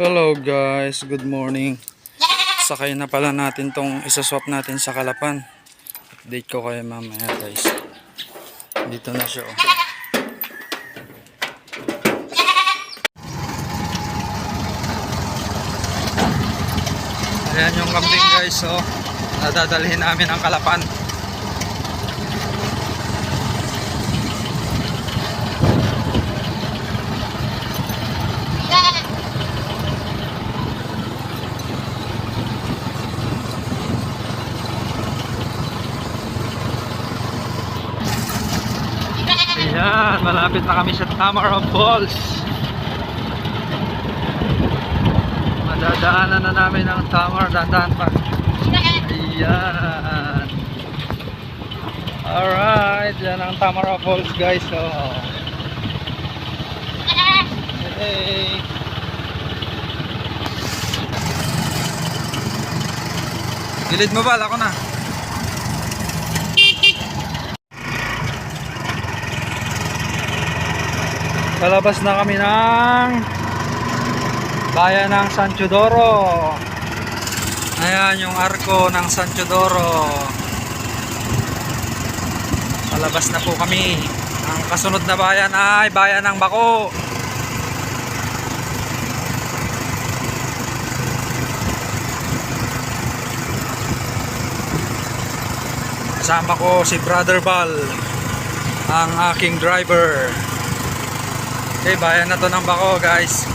Hello guys, good morning. Sakay na pala natin tong isaswap natin sa Kalapan. Update ko kayo mamaya guys. Dito na siya oh. Ayan yung kambing guys oh. Nadadalhin namin ang Kalapan. Ayan, malapit na kami sa Tamara Falls. Madadaanan na namin ang Tamar, dadaan pa. Ayan. Alright, yan ang Tamara Falls guys. So, hey. Gilid mo ba? Ako na. Palabas na kami ng bayan ng San Teodoro. Ayan yung arko ng San Teodoro. Palabas na po kami. Ang kasunod na bayan ay bayan ng Bako. Kasama ko si Brother Bal, ang aking driver. Okay, bayan na to ng Bako, guys.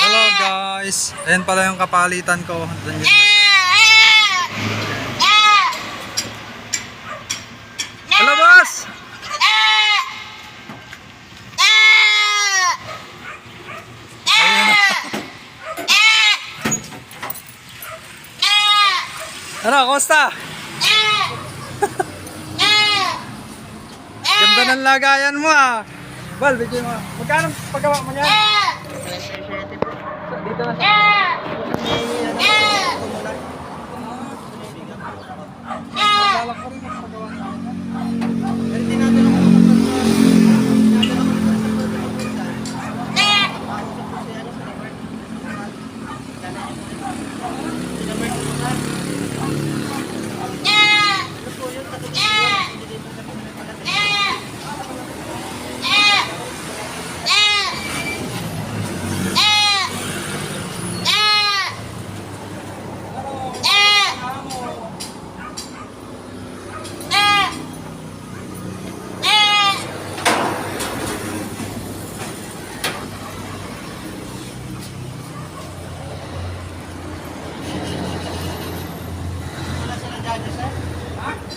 Hello, guys. Ayan pala yung kapalitan ko. Doon yun. Hello, boss! Ano, kumusta? Ng lagayan mo ah. Bal, bigyan mo. Magkano paggawa mo niyan? Dito na siya. Balak ko rin magpagawa namin.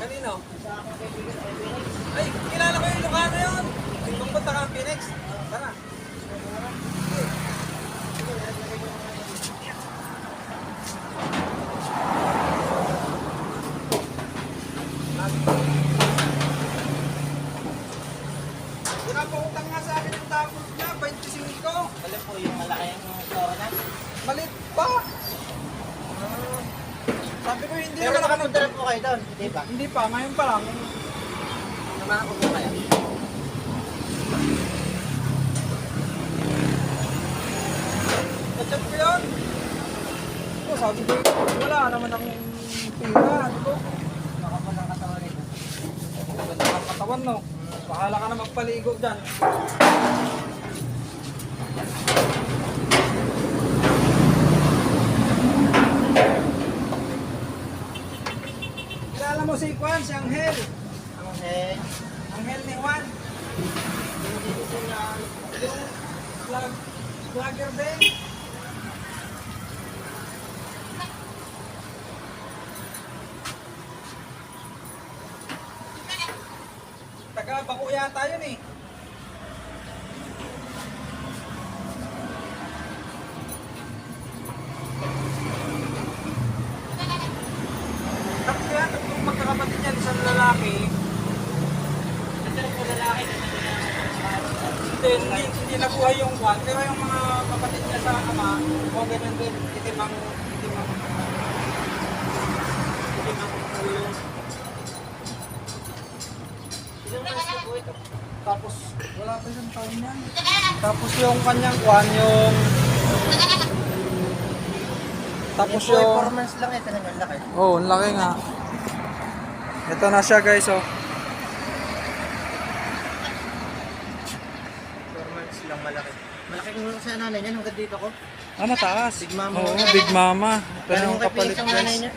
Kanino? Ay, kilala ko yung Ilocano yun. Kung punta ka ang Phoenix. Tara. Pinapautang nga sa akin yung tapos niya, 25. Alam po yung malaki yung store na. Malit pa. Sabi ko hindi Pero naman ako nakapunta na po kayo doon, di ba? Hindi pa, ngayon pa lang. Samahan ko po kayo. Kachat ko yun. Boss, sabi ko, wala naman akong pira. Di ba? Nakapal ang katawan nito. Ganda ng katawan, no? Bahala ka na magpaligo dyan. Kilala mo si Juan, si Angel. Ang head. Angel ni Juan. Yung vlog, vlogger din. Taga Bako yata yun eh. Kaya tatlong magkakapatid yan, isang lalaki. Hindi, hindi, hindi nabuhay yung Juan, pero yung mga kapatid niya sa ama, o din, itimang, itimang, itimang ulo. Ilang Tapos, wala pa isang taon yan. Tapos yung kanyang Juan, yung... Tapos Yung yung... performance lang ito ng laki. Oh, ang laki nga. Ito na siya guys, oh. Performance lang malaki. Malaki kung sa nanay niyan hanggang dito ko. Ah, mataas. Big Mama. Oo, Big Mama. Pero Pero yung kapalit ang nanay guys. niya.